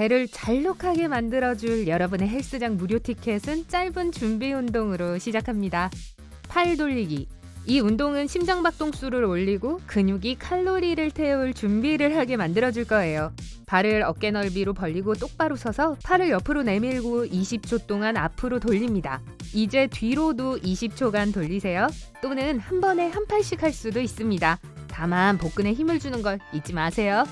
배를 잘록하게 만들어줄 여러분의 헬스장 무료 티켓은 짧은 준비 운동으로 시작합니다. 팔 돌리기. 이 운동은 심장박동수를 올리고 근육이 칼로리를 태울 준비를 하게 만들어줄 거예요. 발을 어깨 넓이로 벌리고 똑바로 서서 팔을 옆으로 내밀고 20초 동안 앞으로 돌립니다. 이제 뒤로도 20초간 돌리세요. 또는 한 번에 한 팔씩 할 수도 있습니다. 다만 복근에 힘을 주는 걸 잊지 마세요.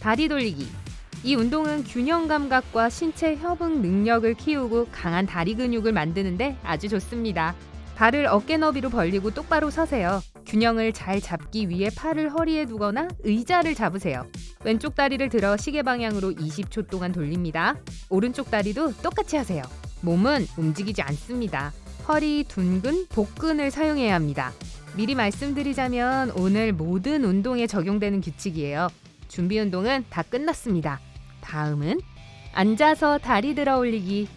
다리 돌리기. 이 운동은 균형 감각과 신체 협응 능력을 키우고 강한 다리 근육을 만드는데 아주 좋습니다. 발을 어깨 너비로 벌리고 똑바로 서세요. 균형을 잘 잡기 위해 팔을 허리에 두거나 의자를 잡으세요. 왼쪽 다리를 들어 시계 방향으로 20초 동안 돌립니다. 오른쪽 다리도 똑같이 하세요. 몸은 움직이지 않습니다. 허리, 둔근, 복근을 사용해야 합니다. 미리 말씀드리자면 오늘 모든 운동에 적용되는 규칙이에요. 준비 운동은 다 끝났습니다. 다음은 앉아서 다리 들어 올리기.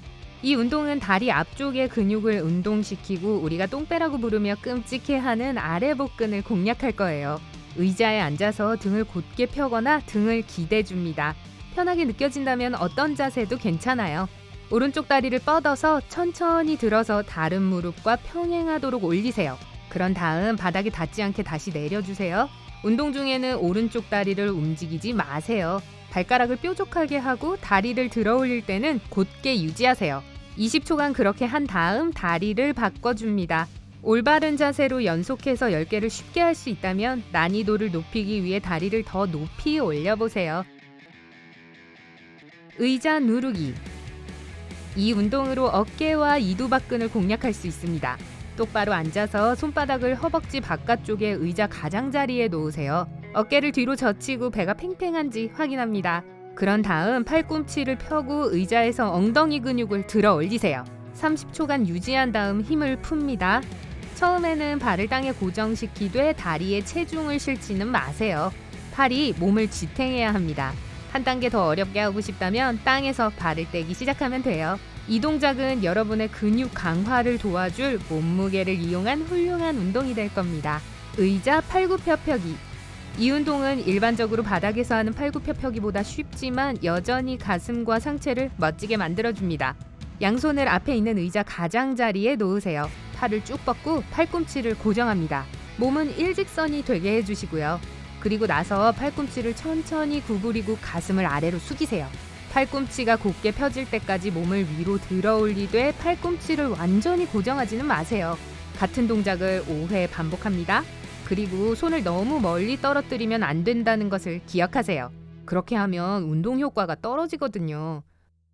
이 운동은 다리 앞쪽의 근육을 운동시키고 우리가 똥배라고 부르며 끔찍해하는 아래 복근을 공략할 거예요. 의자에 앉아서 등을 곧게 펴거나 등을 기대 줍니다. 편하게 느껴진다면 어떤 자세도 괜찮아요. 오른쪽 다리를 뻗어서 천천히 들어서 다른 무릎과 평행하도록 올리세요. 그런 다음 바닥에 닿지 않게 다시 내려주세요. 운동 중에는 오른쪽 다리를 움직이지 마세요. 발가락을 뾰족하게 하고 다리를 들어 올릴 때는 곧게 유지하세요. 20초간 그렇게 한 다음 다리를 바꿔줍니다. 올바른 자세로 연속해서 10개를 쉽게 할 수 있다면 난이도를 높이기 위해 다리를 더 높이 올려보세요. 의자 누르기. 이 운동으로 어깨와 이두박근을 공략할 수 있습니다. 똑바로 앉아서 손바닥을 허벅지 바깥쪽에 의자 가장자리에 놓으세요. 어깨를 뒤로 젖히고 배가 팽팽한지 확인합니다. 그런 다음 팔꿈치를 펴고 의자에서 엉덩이 근육을 들어 올리세요. 30초간 유지한 다음 힘을 풉니다. 처음에는 발을 땅에 고정시키되 다리에 체중을 실지는 마세요. 팔이 몸을 지탱해야 합니다. 한 단계 더 어렵게 하고 싶다면 땅에서 발을 떼기 시작하면 돼요. 이 동작은 여러분의 근육 강화를 도와줄 몸무게를 이용한 훌륭한 운동이 될 겁니다. 의자 팔굽혀펴기. 이 운동은 일반적으로 바닥에서 하는 팔굽혀펴기보다 쉽지만 여전히 가슴과 상체를 멋지게 만들어줍니다. 양손을 앞에 있는 의자 가장자리에 놓으세요. 팔을 쭉 뻗고 팔꿈치를 고정합니다. 몸은 일직선이 되게 해주시고요. 그리고 나서 팔꿈치를 천천히 구부리고 가슴을 아래로 숙이세요. 팔꿈치가 곧게 펴질 때까지 몸을 위로 들어 올리되 팔꿈치를 완전히 고정하지는 마세요. 같은 동작을 5회 반복합니다. 그리고 손을 너무 멀리 떨어뜨리면 안 된다는 것을 기억하세요. 그렇게 하면 운동 효과가 떨어지거든요.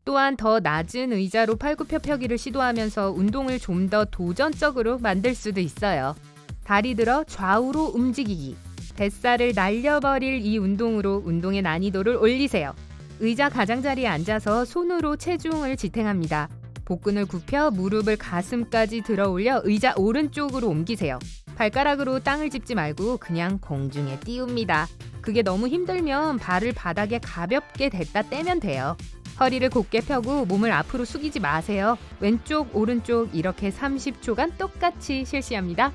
또한 더 낮은 의자로 팔굽혀펴기를 시도하면서 운동을 좀 더 도전적으로 만들 수도 있어요. 다리 들어 좌우로 움직이기. 뱃살을 날려버릴 이 운동으로 운동의 난이도를 올리세요. 의자 가장자리에 앉아서 손으로 체중을 지탱합니다. 복근을 굽혀 무릎을 가슴까지 들어 올려 의자 오른쪽으로 옮기세요. 발가락으로 땅을 짚지 말고 그냥 공중에 띄웁니다. 그게 너무 힘들면 발을 바닥에 가볍게 댔다 떼면 돼요. 허리를 곧게 펴고 몸을 앞으로 숙이지 마세요. 왼쪽, 오른쪽 이렇게 30초간 똑같이 실시합니다.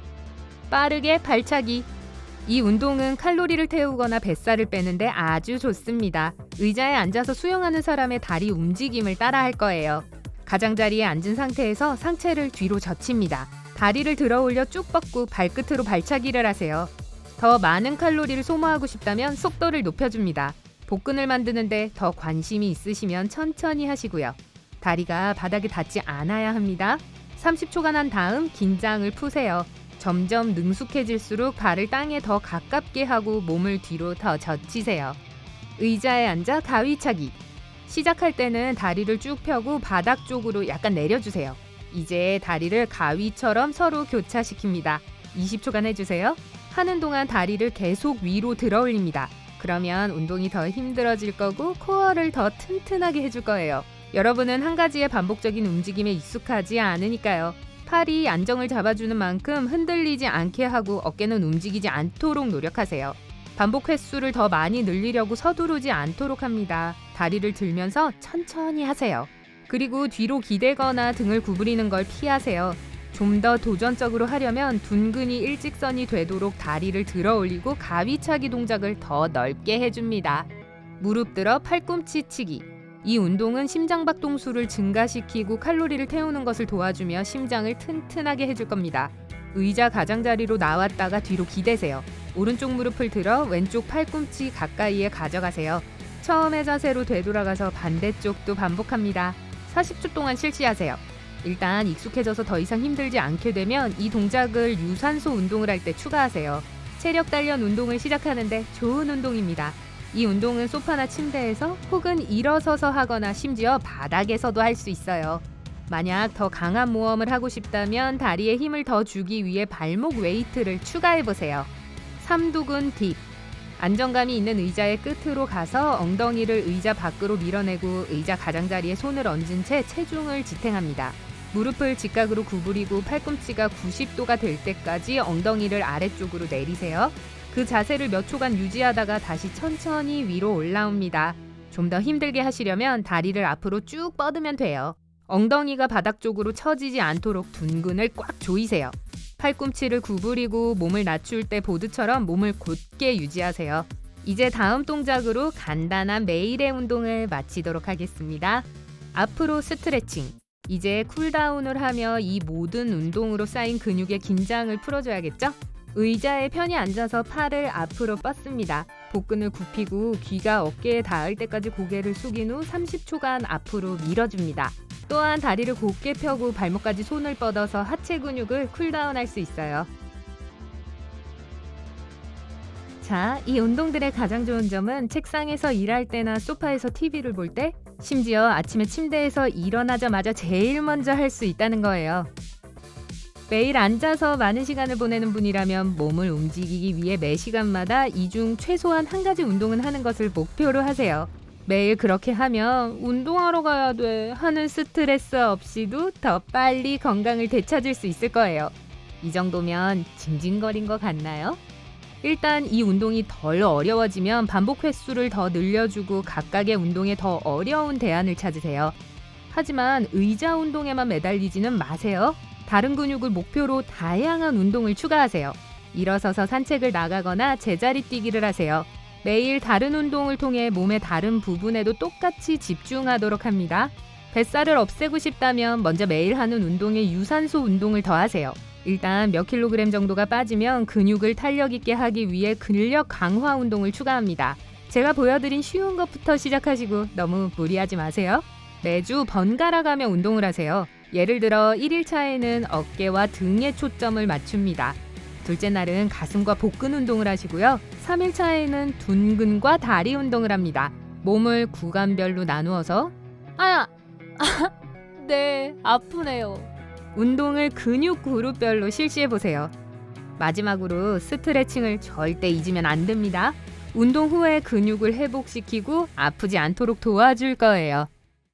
빠르게 발차기. 이 운동은 칼로리를 태우거나 뱃살을 빼는데 아주 좋습니다. 의자에 앉아서 수영하는 사람의 다리 움직임을 따라 할 거예요. 가장자리에 앉은 상태에서 상체를 뒤로 젖힙니다. 다리를 들어 올려 쭉 뻗고 발끝으로 발차기를 하세요. 더 많은 칼로리를 소모하고 싶다면 속도를 높여줍니다. 복근을 만드는데 더 관심이 있으시면 천천히 하시고요. 다리가 바닥에 닿지 않아야 합니다. 30초간 한 다음 긴장을 푸세요. 점점 능숙해질수록 발을 땅에 더 가깝게 하고 몸을 뒤로 더 젖히세요. 의자에 앉아 가위차기. 시작할 때는 다리를 쭉 펴고 바닥 쪽으로 약간 내려주세요. 이제 다리를 가위처럼 서로 교차시킵니다. 20초간 해주세요. 하는 동안 다리를 계속 위로 들어 올립니다. 그러면 운동이 더 힘들어질 거고 코어를 더 튼튼하게 해줄 거예요. 여러분은 한 가지의 반복적인 움직임에 익숙하지 않으니까요. 팔이 안정을 잡아주는 만큼 흔들리지 않게 하고 어깨는 움직이지 않도록 노력하세요. 반복 횟수를 더 많이 늘리려고 서두르지 않도록 합니다. 다리를 들면서 천천히 하세요. 그리고 뒤로 기대거나 등을 구부리는 걸 피하세요. 좀 더 도전적으로 하려면 둔근이 일직선이 되도록 다리를 들어 올리고 가위차기 동작을 더 넓게 해줍니다. 무릎 들어 팔꿈치 치기. 이 운동은 심장 박동수를 증가시키고 칼로리를 태우는 것을 도와주며 심장을 튼튼하게 해줄 겁니다. 의자 가장자리로 나왔다가 뒤로 기대세요. 오른쪽 무릎을 들어 왼쪽 팔꿈치 가까이에 가져가세요. 처음의 자세로 되돌아가서 반대쪽도 반복합니다. 40초 동안 실시하세요. 일단 익숙해져서 더 이상 힘들지 않게 되면 이 동작을 유산소 운동을 할 때 추가하세요. 체력 단련 운동을 시작하는데 좋은 운동입니다. 이 운동은 소파나 침대에서 혹은 일어서서 하거나 심지어 바닥에서도 할 수 있어요. 만약 더 강한 모험을 하고 싶다면 다리에 힘을 더 주기 위해 발목 웨이트를 추가해 보세요. 삼두근 딥. 안정감이 있는 의자의 끝으로 가서 엉덩이를 의자 밖으로 밀어내고 의자 가장자리에 손을 얹은 채 체중을 지탱합니다. 무릎을 직각으로 구부리고 팔꿈치가 90도가 될 때까지 엉덩이를 아래쪽으로 내리세요. 그 자세를 몇 초간 유지하다가 다시 천천히 위로 올라옵니다. 좀 더 힘들게 하시려면 다리를 앞으로 쭉 뻗으면 돼요. 엉덩이가 바닥 쪽으로 처지지 않도록 둔근을 꽉 조이세요. 팔꿈치를 구부리고 몸을 낮출 때 보드처럼 몸을 곧게 유지하세요. 이제 다음 동작으로 간단한 매일의 운동을 마치도록 하겠습니다. 앞으로 스트레칭. 이제 쿨다운을 하며 이 모든 운동으로 쌓인 근육의 긴장을 풀어줘야겠죠? 의자에 편히 앉아서 팔을 앞으로 뻗습니다. 복근을 굽히고 귀가 어깨에 닿을 때까지 고개를 숙인 후 30초간 앞으로 밀어줍니다. 또한 다리를 곧게 펴고 발목까지 손을 뻗어서 하체 근육을 쿨다운할 수 있어요. 자, 이 운동들의 가장 좋은 점은 책상에서 일할 때나 소파에서 TV를 볼 때, 심지어 아침에 침대에서 일어나자마자 제일 먼저 할 수 있다는 거예요. 매일 앉아서 많은 시간을 보내는 분이라면 몸을 움직이기 위해 매 시간마다 이중 최소한 한 가지 운동은 하는 것을 목표로 하세요. 매일 그렇게 하면 운동하러 가야 돼 하는 스트레스 없이도 더 빨리 건강을 되찾을 수 있을 거예요. 이 정도면 징징거린 것 같나요? 일단 이 운동이 덜 어려워지면 반복 횟수를 더 늘려주고 각각의 운동에 더 어려운 대안을 찾으세요. 하지만 의자 운동에만 매달리지는 마세요. 다른 근육을 목표로 다양한 운동을 추가하세요. 일어서서 산책을 나가거나 제자리 뛰기를 하세요. 매일 다른 운동을 통해 몸의 다른 부분에도 똑같이 집중하도록 합니다. 뱃살을 없애고 싶다면 먼저 매일 하는 운동에 유산소 운동을 더하세요. 일단 몇 킬로그램 정도가 빠지면 근육을 탄력 있게 하기 위해 근력 강화 운동을 추가합니다. 제가 보여드린 쉬운 것부터 시작하시고 너무 무리하지 마세요. 매주 번갈아 가며 운동을 하세요. 예를 들어 1일차에는 어깨와 등에 초점을 맞춥니다. 둘째 날은 가슴과 복근 운동을 하시고요. 3일 차에는 둔근과 다리 운동을 합니다. 몸을 구간별로 나누어서 아, 아, 네, 아프네요. 운동을 근육 그룹별로 실시해 보세요. 마지막으로 스트레칭을 절대 잊으면 안 됩니다. 운동 후에 근육을 회복시키고 아프지 않도록 도와줄 거예요.